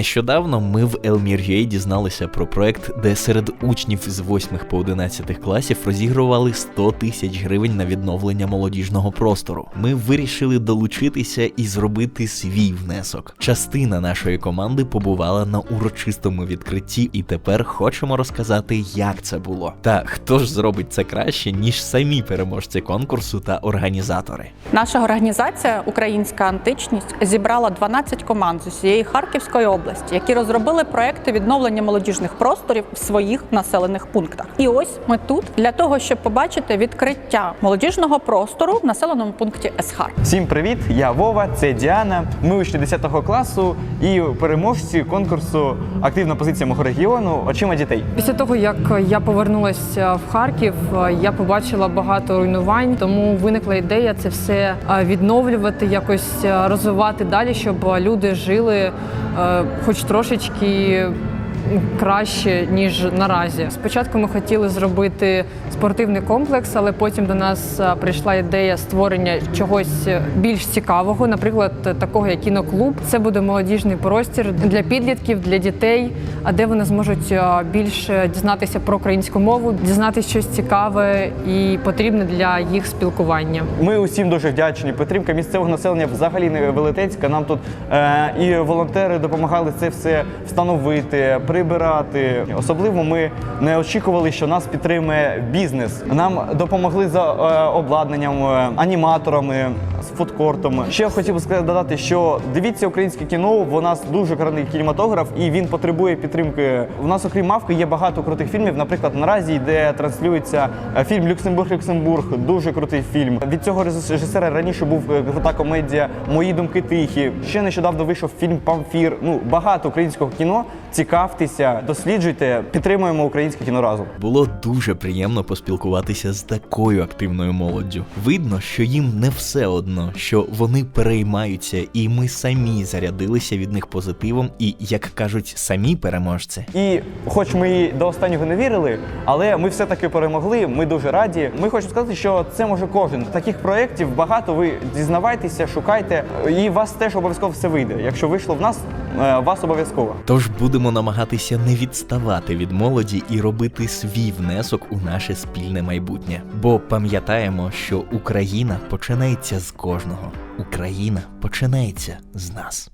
Нещодавно ми в Елмір.ua дізналися про проект, де серед учнів з 8 по 11 класів розігрували 100 тисяч гривень на відновлення молодіжного простору. Ми вирішили долучитися і зробити свій внесок. Частина нашої команди побувала на урочистому відкритті, і тепер хочемо розказати, як це було. Та хто ж зробить це краще, ніж самі переможці конкурсу та організатори. Наша організація Українська античність зібрала 12 команд з усієї Харківської області, які розробили проекти відновлення молодіжних просторів в своїх населених пунктах. І ось ми тут для того, щоб побачити відкриття молодіжного простору в населеному пункті Есхар. Всім привіт! Я Вова, це Діана. Ми учні 10 класу і переможці конкурсу Активна позиція мого регіону очима дітей. Після того, як я повернулася в Харків, я побачила багато руйнувань, тому виникла ідея це все е, відновлювати, якось е, розвивати далі, щоб люди жили е, хоч трошечки. Краще ніж наразі. Спочатку ми хотіли зробити спортивний комплекс, але потім до нас е, прийшла ідея створення чогось більш цікавого, наприклад, такого як кіноклуб. Це буде молодіжний простір для підлітків, для дітей, а де вони зможуть е, більше дізнатися про українську мову, дізнатися щось цікаве і потрібне для їх спілкування. Ми усім дуже вдячні. Підтримка місцевого населення взагалі не велетенська. Нам тут е, і волонтери допомагали це все встановити, прибирати. Особливо ми не очікували, що нас підтримує бізнес. Нам допомогли за е, обладнанням, е, аніматорами, з фудкортом. Ще хотів би сказати що дивіться українське кіно. У нас дуже гарний кінематограф, і він потребує підтримки. У нас, окрім мавки, є багато крутих фільмів. Наприклад, наразі йде транслюється е, фільм Люксембург Люксембург. Дуже крутий фільм. Від цього режисера раніше був крута комедія Мої думки тихі. Ще нещодавно вийшов фільм Памфір. Ну багато українського кіно. Цікавтеся, досліджуйте, підтримуємо українське кіно разом. Було дуже приємно поспілкуватися з такою активною молоддю. Видно, що їм не все одно, що вони переймаються, і ми самі зарядилися від них позитивом, і як кажуть самі переможці. І хоч ми і до останнього не вірили, але ми все-таки перемогли. Ми дуже раді. Ми хочемо сказати, що це може кожен. Таких проєктів багато. Ви дізнавайтеся, шукайте, і у вас теж обов'язково все вийде. Якщо вийшло в нас, вас обов'язково. Тож будемо намагатися не відставати від молоді і робити свій внесок у наше спільне майбутнє. Бо пам'ятаємо, що Україна починається з кожного. Україна починається з нас.